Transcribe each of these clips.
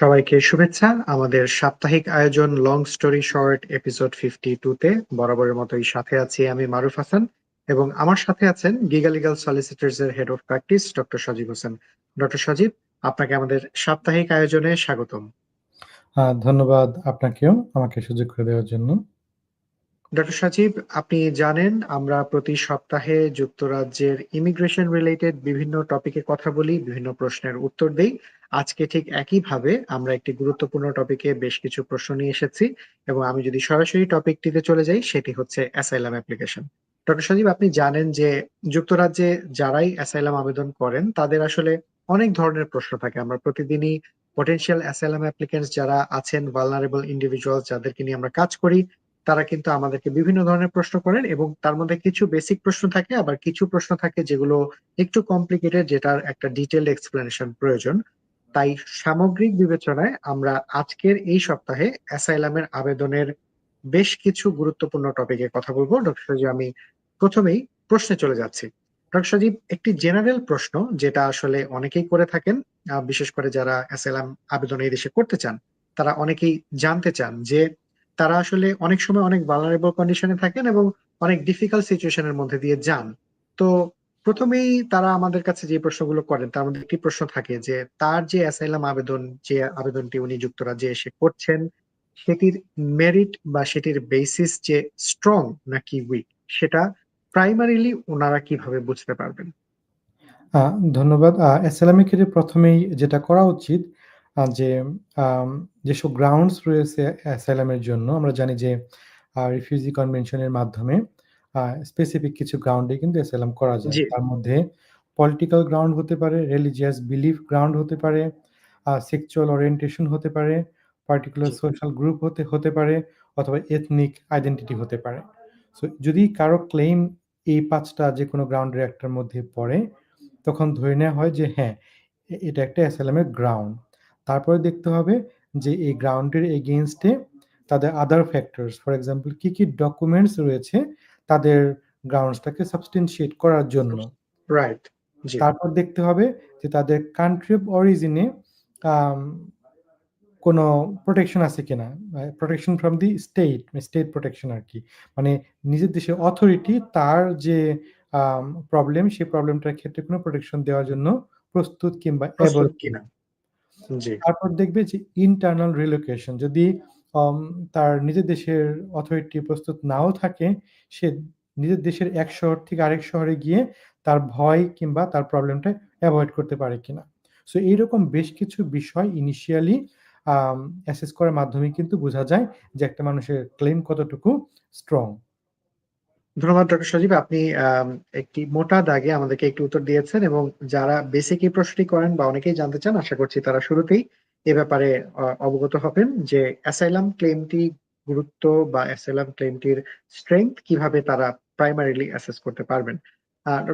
সবাইকে শুভেচ্ছা। আমাদের সাপ্তাহিক আয়োজন long story short episode fifty two তে বরাবরের মতোই সাথে আছি আমি মারুফ হাসান এবং আমার সাথে আছেন গিগা লিগাল সলিসিটার্স এর head of practice doctor Sajib Hossain. Doctor Sajib আপনাকে আমাদের সাপ্তাহিক আয়োজনে স্বাগতম। ধন্যবাদ আপনাকেও আমাকে সুযোগ করে দেওয়ার জন্য। ডক্টর সজীব আপনি জানেন আমরা প্রতি সপ্তাহে যুক্তরাজ্যের ইমিগ্রেশন রিলেটেড বিভিন্ন টপিকে কথা বলি বিভিন্ন প্রশ্নের উত্তর দেই। আজকে ঠিক একইভাবে আমরা একটি গুরুত্বপূর্ণ টপিকে বেশ কিছু প্রশ্ন নিয়ে এসেছি এবং আমি যদি সরাসরি টপিকটিতে চলে যাই, সেটি হচ্ছে অ্যাসাইলাম অ্যাপ্লিকেশন ডক্টর সজীব, আপনি জানেন যে যুক্তরাজ্যে যারাই অ্যাসাইলাম আবেদন করেন, তাদের আসলে অনেক ধরনের প্রশ্ন থাকে। আমরা প্রতিদিনই পটেনশিয়াল অ্যাসাইলাম অ্যাপ্লিকেন্টস যারা আছেন ভালনারেবল ইন্ডিভিজুয়াল যাদেরকে নিয়ে আমরা কাজ করি, তারা কিন্তু আমাদেরকে বিভিন্ন ধরনের প্রশ্ন করেন এবং তার মধ্যে কিছু বেসিক প্রশ্ন থাকে, আবার কিছু প্রশ্ন থাকে যেগুলো একটু কমপ্লিকেটেড যেটার একটা ডিটেল এক্সপ্লেনেশন প্রয়োজন। তাই সামগ্রিক বিবেচনায় আমরা আজকের এই সপ্তাহে অ্যাসাইলামের আবেদনের বেশ কিছু গুরুত্বপূর্ণ টপিকে কথা বলব। ডক্টর সজীব, আমি প্রথমেই প্রশ্নে চলে যাচ্ছি। ডক্টর সজীব, একটি জেনারেল প্রশ্ন যেটা আসলে অনেকেই করে থাকেন বিশেষ করে যারা অ্যাসাইলাম আবেদন এই দেশে করতে চান, তারা অনেকেই জানতে চান যে তারা আসলে অনেক সময় অনেক ভালনারেবল কন্ডিশনে থাকেন এবং অনেক ডিফিকাল্ট সিচুয়েশনের মধ্যে দিয়ে যান। তো প্রথমেই তারা আমাদের কাছে যে প্রশ্নগুলো করেন, তার মধ্যে একটি প্রশ্ন থাকে যে, তার যে অ্যাসাইলাম আবেদন, যে আবেদনটি উনি যুক্তরাজ্যে এসে করছেন, সেটির মেরিট বা সেটির বেসিস যে স্ট্রং নাকি উইক সেটা প্রাইমারিলি ওনারা কীভাবে বুঝতে পারবেন? ধন্যবাদ। অ্যাসাইলামের ক্ষেত্রে প্রথমেই যেটা করা উচিত যে যেসব গ্রাউন্ডস রয়েছে অ্যাসাইলামের জন্য, আমরা জানি যে রিফিউজি কনভেনশনের মাধ্যমে স্পেসিফিক কিছু গ্রাউন্ডে কিন্তু অ্যাসাইলাম করা যায়। তার মধ্যে পলিটিক্যাল গ্রাউন্ড হতে পারে রিলিজিয়াস বিলিফ গ্রাউন্ড হতে পারে সেক্সুয়াল ওরিয়েন্টেশন হতে পারে পার্টিকুলার সোশ্যাল গ্রুপ হতে হতে পারে অথবা এথনিক আইডেন্টিটি হতে পারে। সো যদি কারও ক্লেম এই পাঁচটা যে কোনো গ্রাউন্ডের একটার মধ্যে পড়ে তখন ধরে নেওয়া হয় যে হ্যাঁ এটা একটা অ্যাসাইলামের গ্রাউন্ড তারপরে দেখতে হবে যে এই গ্রাউন্ডের এগেনস্টে তাদের আদার ফ্যাক্টরস ফর এক্সাম্পল কি কি ডকুমেন্টস রয়েছে তাদের গ্রাউন্ডসটাকে সাবস্টেনশিয়েট করার জন্য। রাইট তারপর দেখতে হবে যে তাদের কান্ট্রি অফ অরিজিনে কোনো প্রোটেকশন আছে কিনা। Protection from the state state protection আর কি। মানে নিজের দেশের অথরিটি তার যে প্রবলেম সেই প্রবলেমটার ক্ষেত্রে কোনো প্রোটেকশন দেওয়ার জন্য প্রস্তুত কিংবা এবল কিনা। তারপর দেখবে যে ইন্টারনাল রিলোকেশন যদি তার নিজের দেশের অথরিটি প্রস্তুত নাও থাকে, সে নিজের দেশের এক শহর থেকে আরেক শহরে গিয়ে তার ভয় কিংবা তার প্রবলেমটা অ্যাভয়েড করতে পারে কিনা। সো এইরকম বেশ কিছু বিষয় ইনিশিয়ালি অ্যাসেস করার মাধ্যমে কিন্তু বোঝা যায় যে একটা মানুষের ক্লেম কতটুকু স্ট্রং ধন্যবাদ ডক্টর সজীব আপনি একটি মোটা দাগে আমাদেরকে একটি উত্তর দিয়েছেন এবং যারা বেসিক এই প্রশ্নটি করেন বা অনেকেই জানতে চান, আশা করছি তারা শুরুতেই এ ব্যাপারে অবগত হবেন যে অ্যাসাইলাম ক্লেমটি গুরুত্ব বা অ্যাসাইলাম ক্লেমটির স্ট্রেংথ কীভাবে তারা প্রাইমারিলি অ্যাসেস করতে পারবেন।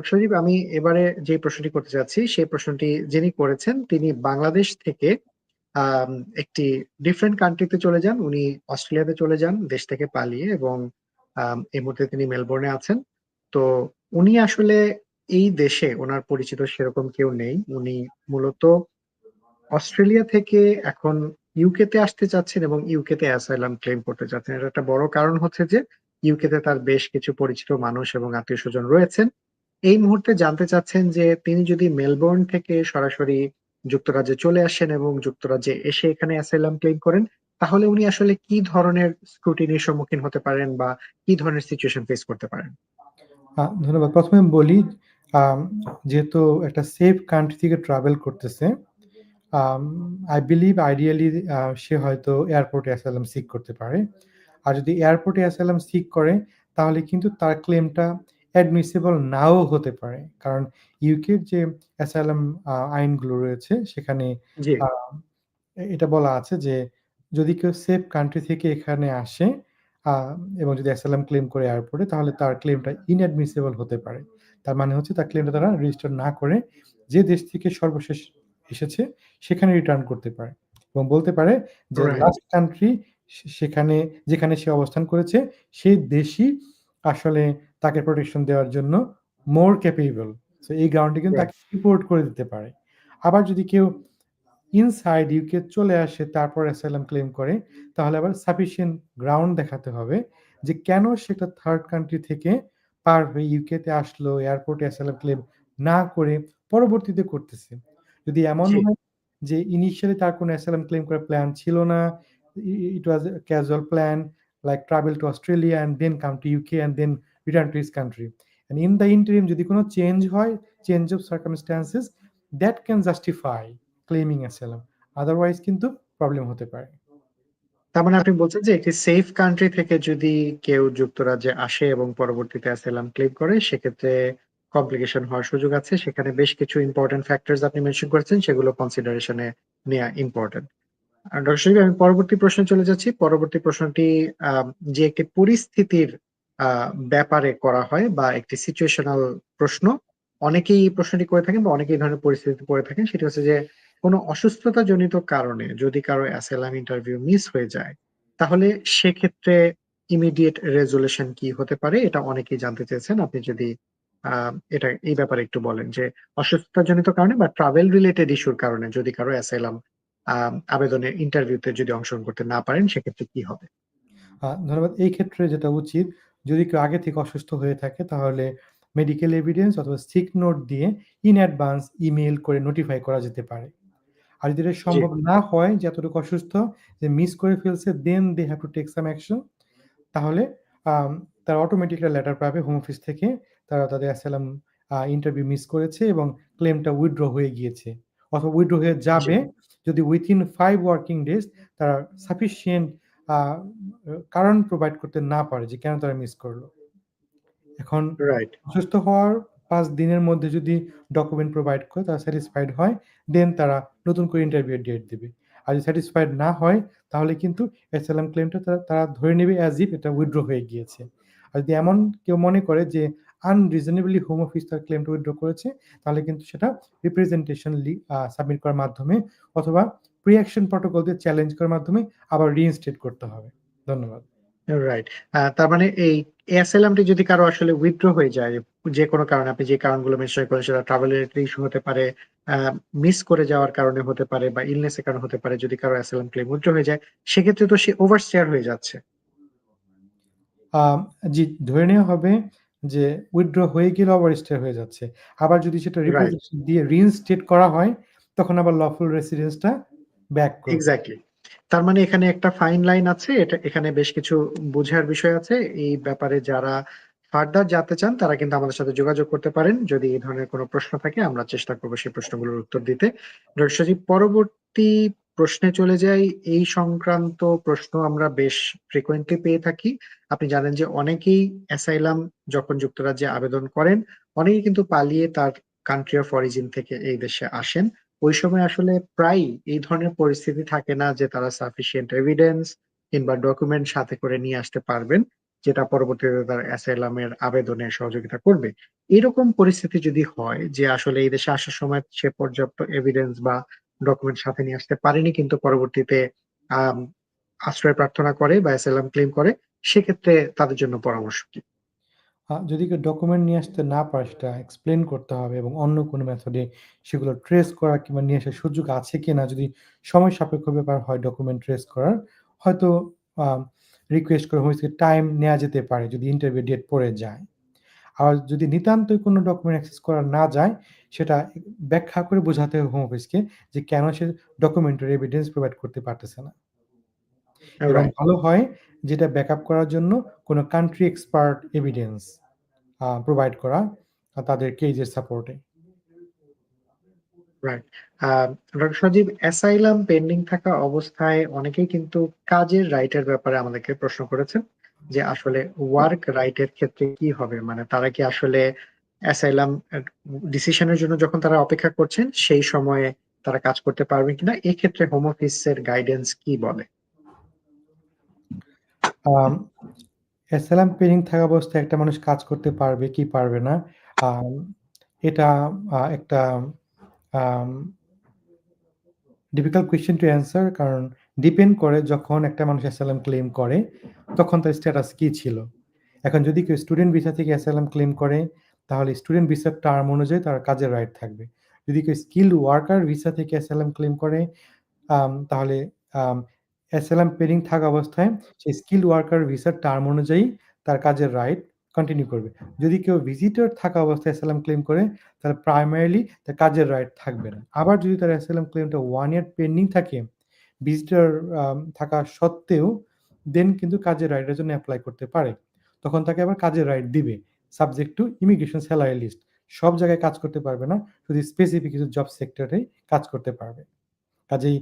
সজীব, আমি এবারে যে প্রশ্নটি করতে চাচ্ছি সেই প্রশ্নটি যিনি করেছেন, তিনি বাংলাদেশ থেকে একটি ডিফারেন্ট কান্ট্রিতে চলে যান। উনি অস্ট্রেলিয়াতে চলে যান, দেশ থেকে পালিয়ে এবং এই মুহূর্তে তিনি মেলবোর্নে আছেন। তো উনি আসলে এই দেশে, ওনার পরিচিত সেরকম কেউ নেই। উনি মূলত অস্ট্রেলিয়া থেকে এখন ইউকে তে আসতে চাচ্ছেন এবং ইউকে তে অ্যাসাইলাম ক্লেম করতে চাচ্ছেন। এটা একটা বড় কারণ হচ্ছে যে ইউকে তে তার বেশ কিছু পরিচিত মানুষ এবং আত্মীয় স্বজন রয়েছেন। এই মুহূর্তে জানতে চাচ্ছেন যে তিনি যদি মেলবোর্ন থেকে সরাসরি যুক্তরাজ্যে চলে আসেন এবং যুক্তরাজ্যে এসে এখানে অ্যাসাইলাম ক্লেম করেন, তাহলে উনি আসলে কি ধরনের স্ক্রুটিনির সম্মুখীন হতে পারেন বা কি ধরনের সিচুয়েশন ফেস করতে পারেন? ধন্যবাদ। প্রথমে বলি যেহেতু একটা সেফ কান্ট্রি থেকে ট্রাভেল করতেছে আই বিলিভ আইডিয়ালি সে হয়তো এয়ারপোর্টে অ্যাসাইলাম সিক করতে পারে। আর যদি এয়ারপোর্টে অ্যাসাইলাম সিক করে তাহলে কিন্তু তার ক্লেমটা অ্যাডমিসিবল নাও হতে পারে। কারণ ইউকের যে অ্যাসাইলাম আইনগুলো রয়েছে সেখানে এটা বলা আছে যে যদি কেউ সেফ কান্ট্রি থেকে এখানে আসে এবং যদি অ্যাসালাম ক্লেম করে এয়ারপোর্টে তাহলে তার ক্লেমটা ইনঅ্যাডমিসেবল হতে পারে। তার মানে হচ্ছে তার ক্লেমটা তারা রেজিস্টার না করে যে দেশ থেকে সর্বশেষ এসেছে সেখানে রিটার্ন করতে পারে এবং বলতে পারে যে লাস্ট কান্ট্রি সেখানে যেখানে সে অবস্থান করেছে সেই দেশই আসলে তাকে প্রোটেকশন দেওয়ার জন্য মোর ক্যাপেবল তো এই গ্রাউন্ডে কিন্তু তাকে রিপোর্ট করে দিতে পারে। আবার যদি কেউ ইনসাইড ইউকে চলে আসে তারপর অ্যাসাইলাম ক্লেম করে তাহলে আবার সাফিসিয়েন্ট গ্রাউন্ড দেখাতে হবে যে কেন সেটা থার্ড কান্ট্রি থেকে পার হয়ে ইউকেতে আসলো এয়ারপোর্টে অ্যাসাইলাম ক্লেম না করে পরবর্তীতে করতেছে। যদি এমন। হয় যে ইনিশিয়ালি তার কোনো অ্যাসাইলাম ক্লেম করার প্ল্যান ছিল না it was casual plan like travel to Australia and then come to UK and then return to his country. And in the interim যদি কোনো চেঞ্জ হয় change of circumstances that can justify claiming asylum otherwise কিন্তু problem হতে পারে। তার মানে আপনি বলছেন যে একটি সেফ কান্ট্রি থেকে যদি কেউ যুক্তরাজ্যে আসে এবং পরবর্তীতে অ্যাসাইলাম ক্লেম করে সেক্ষেত্রে কমপ্লিকেশন হওয়ার সুযোগ আছে। সেখানে বেশ কিছু ইম্পর্টেন্ট ফ্যাক্টরস আপনি মেনশন করেছেন, সেগুলো কনসিডারেশনে নেওয়া ইম্পর্টেন্ট ডক্টর শরীফ আমি পরবর্তী প্রশ্নে চলে যাচ্ছি। পরবর্তী প্রশ্নটি যে একটি পরিস্থিতির ব্যাপারে করা হয় বা একটি সিচুয়েশনাল প্রশ্ন, অনেকেই এই প্রশ্নটি করে থাকেন বা অনেকেই ধরনের পরিস্থিতি পড়ে থাকেন, সেটি হচ্ছে যে কোনো অসুস্থতা জনিত কারণে যদি কারও অ্যাসাইলাম ইন্টারভিউ মিস হয়ে যায়, তাহলে সেক্ষেত্রে ইমিডিয়েট রেজুলেশন কি হতে পারে? এটা অনেকেই জানতে চেয়েছেন। আপনি যদি এটা এই ব্যাপারে একটু বলেন যে অসুস্থতা জনিত কারণে বা ট্রাভেল রিলেটেড ইস্যুর কারণে যদি কারও অ্যাসাইলাম আবেদনের ইন্টারভিউতে যদি অংশগ্রহণ করতে না পারেন সেক্ষেত্রে কি হবে? ধন্যবাদ। এই ক্ষেত্রে যেটা উচিত যদি কেউ আগে থেকে অসুস্থ হয়ে থাকে তাহলে মেডিকেল এভিডেন্স অথবা সিক নোট দিয়ে ইন অ্যাডভান্স ইমেল করে নোটিফাই করা যেতে পারে। আর যদি এটা সম্ভব না হয় যে এতটুকু অসুস্থ যে মিস করে ফেলছে then they have to take some action তাহলে তারা অটোমেটিক একটা লেটার পাবে হোম অফিস থেকে। তারা তাদের অ্যাসাইলাম ইন্টারভিউ মিস করেছে এবং ক্লেমটা উইথড্র হয়ে গিয়েছে। অথবা উইথড্র হয়ে যাবে যদি উইথিন ফাইভ ওয়ার্কিং ডেজ তারা সাফিসিয়েন্ট কারণ প্রোভাইড করতে না পারে যে কেন তারা মিস করল। এখন রাইট অসুস্থ হওয়ার পাঁচ দিনের মধ্যে যদি ডকুমেন্ট প্রোভাইড করে তারা স্যাটিসফাইড হয় দেন তারা নতুন করে ইন্টারভিউ ডেট দেবে। আর যদি স্যাটিসফাইড না হয় তাহলে কিন্তু অ্যাসাইলাম ক্লেমটা তারা তারা ধরে নেবে অ্যাজ ইফ এটা উইথড্র হয়ে গিয়েছে। আর যদি এমন কেউ মনে করে যে আনরিজনেবলি হোম অফিস তার ক্লেমটা উইথড্র করেছে, তাহলে কিন্তু সেটা রিপ্রেজেন্টেশন সাবমিট করার মাধ্যমে অথবা প্রি অ্যাকশন প্রটোকল দিয়ে চ্যালেঞ্জ করার মাধ্যমে আবার রিইনস্টেট করতে হবে। ধন্যবাদ। রাইট তার মানে এই অ্যাসাইলামটি যদি কারও আসলে উইথড্র হয়ে যায়, যে কোনো কারণে, আপনি যে কারণগুলো মেনশন করেন সেটা ট্রাভেল রিলেটেড ইস্যু হতে পারে মিস করে যাওয়ার কারণে হতে পারে বা ইলনেসের কারণে হতে পারে, যদি কারও অ্যাসাইলাম ক্লেম উইথড্র হয়ে যায়, সেক্ষেত্রে তো সে ওভারস্টেয়ার হয়ে যাচ্ছে। জি ধরে নেওয়া হবে যে উইথড্র হয়ে গেলে আবার স্টে হয়ে যাচ্ছে। আবার যদি সেটা. রিপ্রেজেন্টেশন দিয়ে রিইনস্টেট করা হয় তখন আবার লফুল রেসিডেন্সটা ব্যাক করবে। এক্স্যাক্টলি তার মানে এখানে একটা ফাইন লাইন আছে এটা এখানে বেশ কিছু বোঝার বিষয় আছে। এই ব্যাপারে যারা ফার্দার জানতে চান তারা কিন্তু আমাদের সাথে যোগাযোগ করতে পারেন। যদি এই ধরনের কোনো প্রশ্ন থাকে আমরা চেষ্টা করব সেই প্রশ্নগুলোর উত্তর দিতে। ডক্টর সজীব পরবর্তী প্রশ্নে চলে যাই, এই সংক্রান্ত প্রশ্ন আমরা বেশ ফ্রিকোয়েন্টলি পেয়ে থাকি। আপনি জানেন যে অনেকেই অ্যাসাইলাম যখন যুক্তরাজ্যে আবেদন করেন, অনেকেই কিন্তু পালিয়ে তার কান্ট্রি অফ অরিজিন থেকে এই দেশে আসেন। ওই সময় আসলে প্রায় এই ধরনের পরিস্থিতি থাকে না যে তারা সাফিসিয়েন্ট এভিডেন্স কিংবা ডকুমেন্ট সাথে করে নিয়ে আসতে পারবেন, যেটা পরবর্তীতে তার অ্যাসাইলামের আবেদনে সহযোগিতা করবে। এরকম পরিস্থিতি যদি হয় যে আসলে এই দেশে আসার সময় সে পর্যাপ্ত এভিডেন্স বা ডকুমেন্ট সাথে নিয়ে আসতে পারেনি, কিন্তু পরবর্তীতে আশ্রয় প্রার্থনা করে বা অ্যাসাইলাম ক্লেম করে, সেক্ষেত্রে তাদের জন্য পরামর্শ কি? যদি কেউ ডকুমেন্ট নিয়ে আসতে না পারে, সেটা এক্সপ্লেন করতে হবে এবং অন্য কোনো মেথডে সেগুলো ট্রেস করা কিংবা নিয়ে আসার সুযোগ আছে কিনা, যদি সময় সাপেক্ষ ব্যাপার হয় ডকুমেন্ট ট্রেস করার, হয়তো রিকোয়েস্ট করে হয়েছে টাইম নেওয়া যেতে পারে যদি ইন্টারভিউ ডেট পড়ে যায়। আর যদি নিতান্তই কোনো ডকুমেন্ট অ্যাক্সেস করা না যায় সেটা ব্যাখ্যা করে বোঝাতে হবে হোম অফিসকে যে কেন সে ডকুমেন্টের এভিডেন্স প্রোভাইড করতে পারতেছে না। এবং ভালো হয় যেটা ব্যাকআপ করার জন্য কোনো কান্ট্রি এক্সপার্ট এভিডেন্স প্রোভাইড করা তাদের কেজের সাপোর্টে right doctor Sajib asylum pending থাকা অবস্থায় অনেকেই কিন্তু কাজের রাইটের ব্যাপারে আমাদেরকে প্রশ্ন করেছেন। যে আসলে ওয়ার্ক রাইটের ক্ষেত্রে কি হবে? মানে তারা কি আসলে অ্যাসাইলাম ডিসিশনের জন্য যখন তারা অপেক্ষা করছেন, সেই সময়ে তারা কাজ করতে পারবেন কিনা? এই ক্ষেত্রে হোম অফিসের গাইডেন্স কি বলে? অ্যাসালাম পেন্ডিং থাকা অবস্থায় একটা মানুষ কাজ করতে পারবে কি পারবে না? এটা একটা ডিফিকাল্ট কোয়েশ্চেন টু অ্যান্সার কারণ ডিপেন্ড করে যখন একটা মানুষ অ্যাসালাম ক্লেম করে তখন তার স্ট্যাটাস কি ছিল এখন যদি কেউ স্টুডেন্ট ভিসা থেকে অ্যাসালাম ক্লেম করে তাহলে স্টুডেন্ট ভিসার টার্ম অনুযায়ী তার কাজের রাইট থাকবে যদি কেউ স্কিলড ওয়ার্কার ভিসা থেকে অ্যাসাইলাম ক্লেম করে তাহলে অ্যাসাইলাম পেন্ডিং থাকা অবস্থায় সেই স্কিলড ওয়ার্কার ভিসার টার্ম অনুযায়ী তার কাজের রাইট কন্টিনিউ করবে। যদি কেউ ভিজিটর থাকা অবস্থায় অ্যাসাইলাম ক্লেম করে তাহলে প্রাইমারিলি তার কাজের রাইট থাকবে না। আবার যদি তার অ্যাসাইলাম ক্লেমটা ওয়ান ইয়ার পেন্ডিং থাকে, ভিজিটর থাকা সত্ত্বেও দেন কিন্তু কাজের রাইটের জন্য অ্যাপ্লাই করতে পারে। তখন তাকে আবার কাজের রাইট দিবে। Subject to immigration salary list. সব জায়গায় কাজ করতে পারবে না। শুধু স্পেসিফিক কিছু জব সেক্টরে কাজ করতে পারবে। কাজেই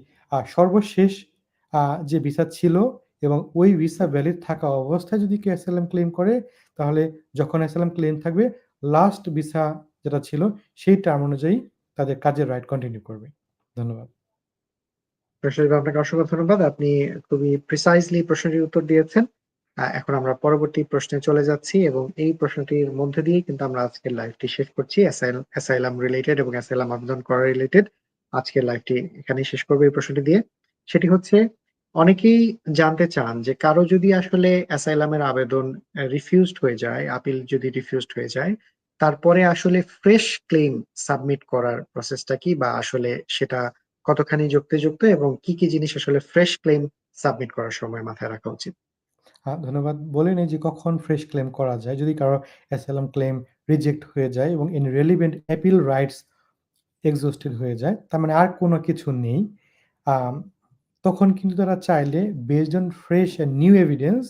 সর্বশেষ যে ভিসা ছিল এবং ওই ভিসা ভ্যালিড থাকা অবস্থায় যদি কেউ অ্যাসাইলাম ক্লেম করে, তাহলে যখন অ্যাসাইলাম ক্লেম থাকবে লাস্ট ভিসা যেটা ছিল, সেই টার্ম অনুযায়ী তাদের কাজের রাইট কন্টিনিউ করবে। ধন্যবাদ। ডক্টর আপনাকে অসংখ্য ধন্যবাদ। আপনি খুবই প্রিসাইজলি প্রশ্নটির উত্তর দিয়েছেন। এখন আমরা পরবর্তী প্রশ্নে চলে যাচ্ছি এবং এই প্রশ্নটির মধ্যে দিয়েই কিন্তু আমরা আজকের লাইভটি শেষ করছি। অ্যাসাইল অ্যাসাইলাম রিলেটেড এবং অ্যাসাইলাম আবেদন করা রিলেটেড আজকের লাইভটি এখানেই শেষ করব এই প্রশ্নটি দিয়ে। সেটি হচ্ছে অনেকেই জানতে চান যে কারও যদি আসলে অ্যাসাইলামের আবেদন রিফিউজড হয়ে যায়, আপিল যদি রিফিউজড হয়ে যায়, তারপরে আসলে ফ্রেশ ক্লেম সাবমিট করার প্রসেসটা কি? বা আসলে সেটা কতখানি যুক্তিযুক্ত এবং কি, কি জিনিস আসলে ফ্রেশ ক্লেম সাবমিট করার সময় মাথায় রাখা উচিত? আ ধন্যবাদ। বলে নেই যে কখন ফ্রেশ ক্লেম করা যায়। যদি কারও অ্যাসাইলাম ক্লেম রিজেক্ট হয়ে যায় এবং in relevant appeal rights exhausted হয়ে যায়। তার মানে আর কোনো কিছু নেই। তখন কিন্তু তারা চাইলে based on fresh and new evidence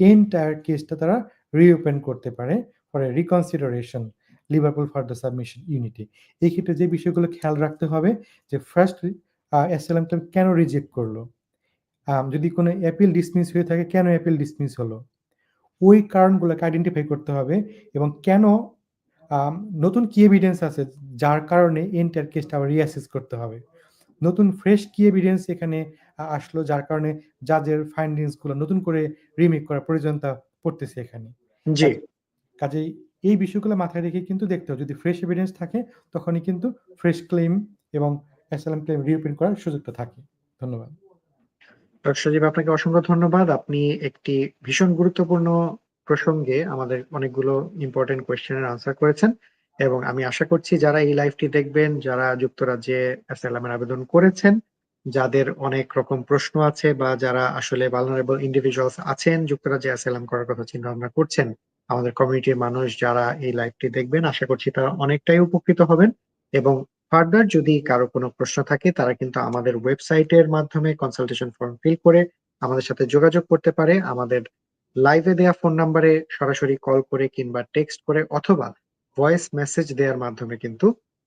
entire কেসটা তারা রিওপেন করতে পারে for reconsideration Liverpool for the submission unit. এই ক্ষেত্রে যে বিষয়গুলো খেয়াল রাখতে হবে যে ফার্স্ট আ অ্যাসাইলাম কেন রিজেক্ট করল যদি কোনো অ্যাপিল ডিসমিস হয়ে থাকে কেন অ্যাপিল ডিসমিস হলো? ওই কারণগুলোকে আইডেন্টিফাই করতে হবে এবং কেন নতুন কি এভিডেন্স আছে যার কারণে এন্টার কেসটা আবার রিঅ্যাসেস করতে হবে। নতুন ফ্রেশ কি এভিডেন্স এখানে আসলো যার কারণে জাজের ফাইন্ডিংসগুলো নতুন করে রিমেক করার প্রয়োজনতা পড়তেছে এখানে। কাজেই এই বিষয়গুলো মাথায় রেখে কিন্তু দেখতে হবে। যদি ফ্রেশ এভিডেন্স থাকে তখনই কিন্তু ফ্রেশ ক্লেম এবং অ্যাসাইলাম ক্লেম রিওপেন করার সুযোগটা থাকে। ধন্যবাদ। ডক্টর সজীব আপনাকে অসংখ্য ধন্যবাদ। আপনি একটি ভীষণ গুরুত্বপূর্ণ প্রসঙ্গে আমাদের অনেকগুলো ইম্পোর্টেন্ট কোয়েশ্চেন এর আনসার করেছেন এবং আমি আশা করছি যারা এই লাইভটি দেখবেন, যারা যুক্তরাজ্যে অ্যাসাইলামের আবেদন করেছেন, যাদের অনেক রকম প্রশ্ন আছে বা যারা আসলে ভালনারেবল ইন্ডিভিজুয়ালস আছেন যুক্তরাজ্যে অ্যাসাইলাম করার কথা চিন্তা-ভাবনা করছেন, আমাদের কমিউনিটির মানুষ যারা এই লাইভটি দেখবেন আশা করছি তারা অনেকটাই উপকৃত হবেন এবং ফার্দার যদি কারও কোনো প্রশ্ন থাকে তারা কিন্তু আমাদের ওয়েবসাইটের মাধ্যমে কনসালটেশন ফর্ম ফিল করে আমাদের সাথে যোগাযোগ করতে পারে। আমাদের লাইভে দেয়া ফোন নাম্বারে সরাসরি কল করে কিংবা টেক্সট করে অথবা ভয়েস মেসেজ দেওয়ার মাধ্যমে কিন্তু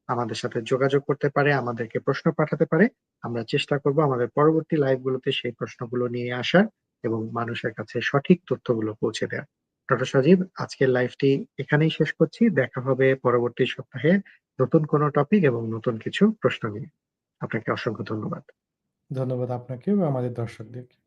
আমাদের সাথে যোগাযোগ করতে পারে, আমাদেরকে প্রশ্ন পাঠাতে পারে। আমরা চেষ্টা করব আমাদের পরবর্তী লাইভগুলোতে সেই প্রশ্নগুলো নিয়ে আসার এবং মানুষের কাছে সঠিক তথ্যগুলো পৌঁছে দেওয়ার। ডক্টর সজীব, আজকের লাইভটি এখানেই শেষ করছি। দেখা হবে পরবর্তী সপ্তাহে নতুন কোনো টপিক এবং নতুন কিছু প্রশ্ন নিয়ে। আপনাকে অসংখ্য ধন্যবাদ। ধন্যবাদ আপনাকে আমাদের দর্শকদেরকে।